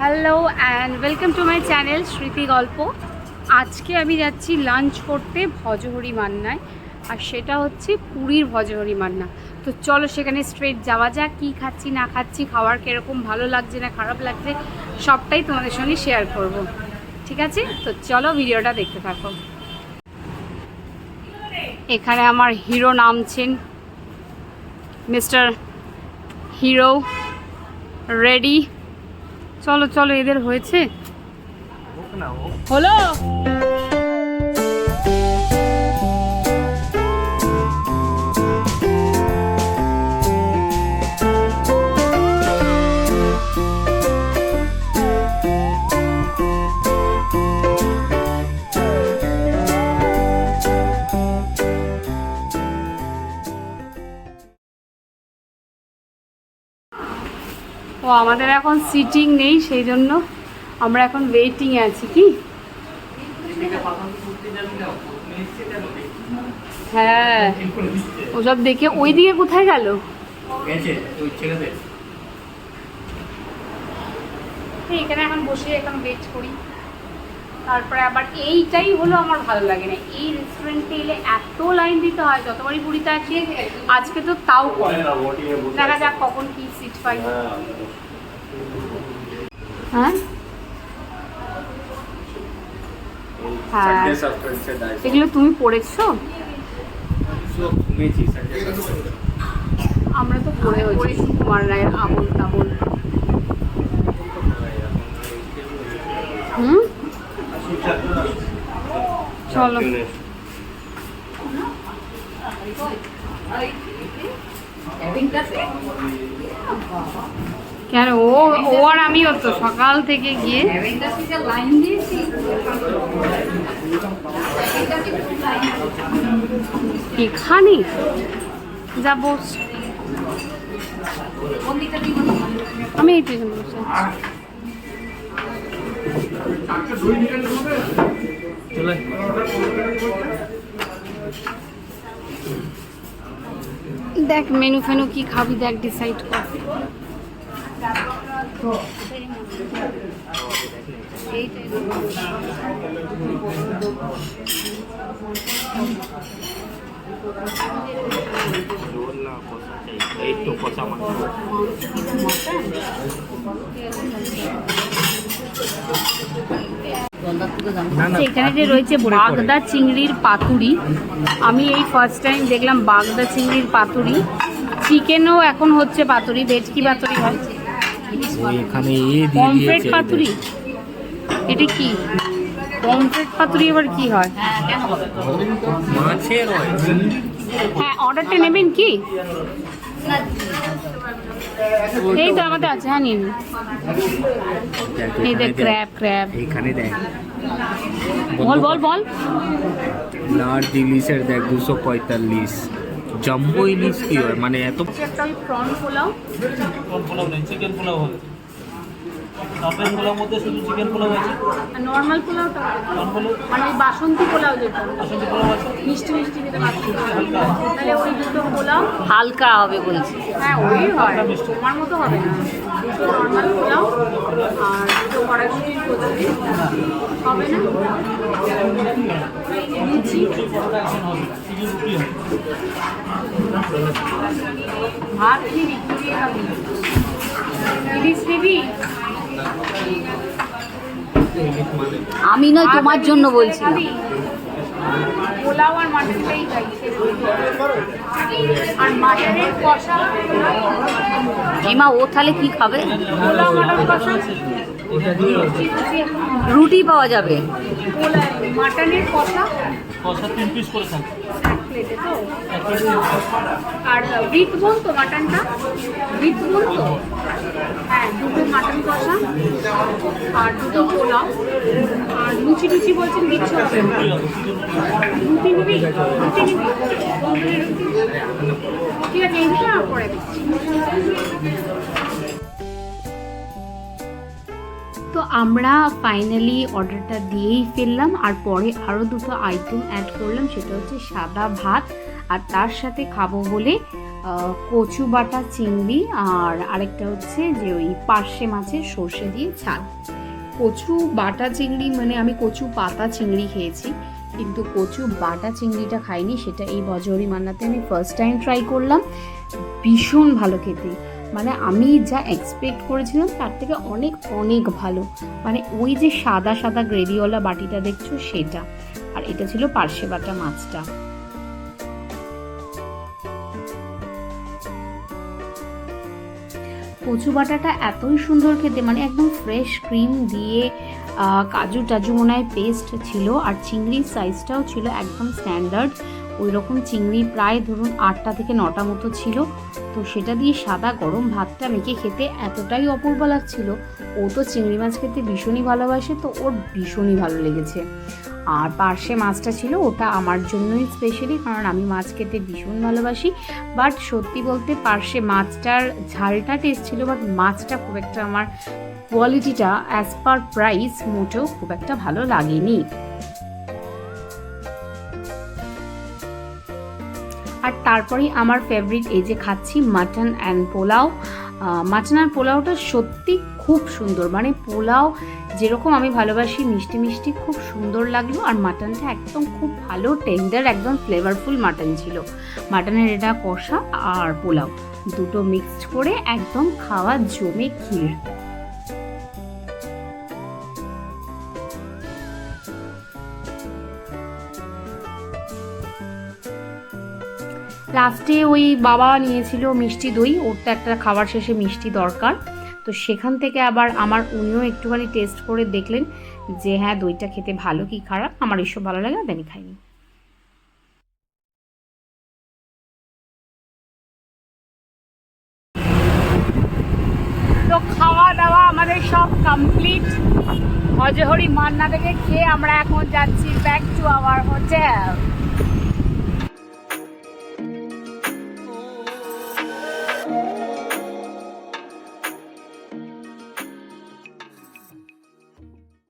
Hello and welcome to my channel স্মৃতি গল্প আজকে আমি যাচ্ছি লাঞ্চ করতে ভজহরি মান্নায়, আর সেটা হচ্ছে পুরীর ভজহরি মান্না। তো চলো সেখানে স্ট্রেট যাওয়া যাক, কী খাচ্ছি, না খাচ্ছি, খাওয়ার কীরকম ভালো লাগছে, না খারাপ লাগছে, সবটাই তোমাদের সঙ্গে শেয়ার করব। ঠিক আছে? তো চলো ভিডিওটা দেখতে থাকো। এখানে আমার হিরো নামছেন মিস্টার হিরো রেডি চলো চলো এদের হয়েছে। হলো? ও আমাদের এখন সিটিং নেই সেই জন্য আমরা এখন ওয়েটিংয়ে আছি কি? হ্যাঁ ওসব দেখে ওই দিকে কোথায় গেল? এখানে এখন বসে এখন ওয়েট করি। তারপরে আবার এইটাই হলো আমার ভালো লাগে না। এই রেস্টুরেন্টে এলে এত লাইন দিতে হয় যতবারই পুরীতে আছি আজকে তো তাও কম দেখা যাক কখন কি সিট পাই হ্যাঁ হ্যাঁ? এগুলো তুমি পড়েছো? আমরা তো পড়ে হয়েছি কুমার রায়ের আবল তাবল হুম? চলো। কেন? ও ও আর আমিও তো সকাল থেকে গিয়ে এখানে যাব। আমি এই পেছনে বসে। দেখ মেনু ফেনু কি খাবি দেখ ডিসাইড কর। এই তো কষা মাংস না না আচ্ছা, এখানে যে রয়েছে বাগদা চিংড়ির পাতুরি আমি এই ফার্স্ট টাইম দেখলাম বাগদা চিংড়ির পাতুরি। চিকেনও এখন হচ্ছে পাতুরি ভেটকি পাতুরি হয়? এখানে পমফ্রেট পাতুরি? এটা কি? পমফ্রেট পাতুরি এবার কি হয়? হ্যাঁ। অর্ডারটা নেবেন কি? এই তো আমাদের আছে হ্যাঁ নিন। এই দেখ। ক্র্যাব ক্র্যাব এইখানে দেখ। বল বল বল। লার্জ ইলিশের দেখ দুশো পঁয়তাল্লিশ। জাম্বো ইলিশ কি হয়? মানে এত একটা ওই প্রন পোলাও চিকেন পোলাও নেই চিকেন পোলাও হবে। নর্মাল পোলাও মধ্যে শুধু চিকেন পোলাও আছে। আর নর্মাল পোলাওটা নর্মাল মানে বাসন্তী পোলাও যেটা। বাসন্তী পোলাও আছে। মিষ্টি মিষ্টি যেটা পোলাও। তাহলে ওই দুটো পোলাও হালকা হবে বলছি। হ্যাঁ ওই হয়। তোমার মতো হবে না। দুটো নর্মাল পোলাও আর দুটো কড়াইশুটির কচুরি হবে না? লুচি ভাত নিবি খাবি ইলিশ নিবি আমি নয় তোমার জন্য খাবি? পোলাও আর মাটনটাই খাই আর মাটনের কষা এমা ও তাহলে কি খাবে? পোলাও মাটন কষা। রুটি পাওয়া যাবে। মাটনের কষা। কষা তিন পিস করে থাকবে প্লেটে তো? আর বিট বোন তো মাটনটা বিট বোন তো? হ্যাঁ দুটো মাটন কষা, আর দুটো পোলাও, আর লুচি টুচি বলছেন দিচ্ছ হবে। রুটি নিবি? রুটি নিবি? ঠিক আছে, এই পরে দিচ্ছি। তো আমরা ফাইনালি অর্ডারটা দিয়েই ফেললাম, আর পরে আরও দুটো আইটেম অ্যাড করলাম, সেটা হচ্ছে সাদা ভাত, আর তার সাথে খাব বলে কচু বাটা চিংড়ি, আর আরেকটা হচ্ছে যে ওই পার্শে মাছের সর্ষে দিয়ে ঝাল কচু বাটা চিংড়ি মানে আমি কচু পাতা চিংড়ি খেয়েছি, কিন্তু কচু বাটা চিংড়িটা খাইনি, সেটা এই বজরি মান্নাতে আমি ফার্স্ট টাইম ট্রাই করলাম। ভীষণ ভালো খেতে। মানে আমি যা এক্সপেক্ট করেছিলাম তার থেকে অনেক অনেক ভালো। মানে ওই যে সাদা সাদা গ্রেভিওয়ালা বাটিটা দেখছ সেটা। আর এটা ছিল পার্শে বাটা মাছটা। কচু বাটাটা এতই সুন্দর খেতে মানে একদম ফ্রেশ ক্রিম দিয়ে কাজু টাজু মনে হয় পেস্ট ছিল। আর চিংড়ির সাইজটাও ছিল একদম স্ট্যান্ডার্ড ওই রকম চিংড়ি প্রায় ধরুন আটটা থেকে নটা মতো ছিল। তো সেটা দিয়ে সাদা গরম ভাতটা মেখে খেতে এতটাই অপূর্ব লাগছিল। ও তো চিংড়ি মাছ খেতে ভীষণই ভালোবাসে, তো ওর ভীষণই ভালো লেগেছে। আর পার্শে মাছটা ছিল ওটা আমার জন্যই স্পেশালি কারণ আমি মাছ খেতে ভীষণ ভালোবাসি। বাট সত্যি বলতে পার্শে মাছটার ঝালটা টেস্ট ছিল বাট মাছটা খুব একটা আমার কোয়ালিটিটা অ্যাজ পার প্রাইস মোটেও খুব একটা ভালো লাগেনি। আর তারপরেই আমার ফেভারিট এই যে খাচ্ছি মাটন অ্যান্ড পোলাও। মাটন আর পোলাওটা সত্যি খুব সুন্দর। মানে পোলাও যেরকম আমি ভালোবাসি, মিষ্টি মিষ্টি খুব সুন্দর লাগল। আর মাটনটা একদম খুব ভালো টেন্ডার একদম ফ্লেভারফুল মাটন ছিল। মাটনের এটা কষা আর পোলাও দুটো মিক্সড করে একদম খাওয়া জমে ক্ষীর। লাস্টে ওই বাবা নিয়েছিল মিষ্টি দই ওর তো একটা খাবার শেষে মিষ্টি দরকার। তো সেখান থেকে আবার আমার উনিও একটুখানি টেস্ট করে দেখলেন যে হ্যাঁ দইটা খেতে ভালো কি খারাপ? আমার এসব ভালো লাগে না আমি খাইনি। তো খাওয়া দাওয়া আমাদের সব কমপ্লিট হজহরি মান্না থেকে খেয়ে আমরা এখন যাচ্ছি ব্যাক টু আওয়ার হোটেল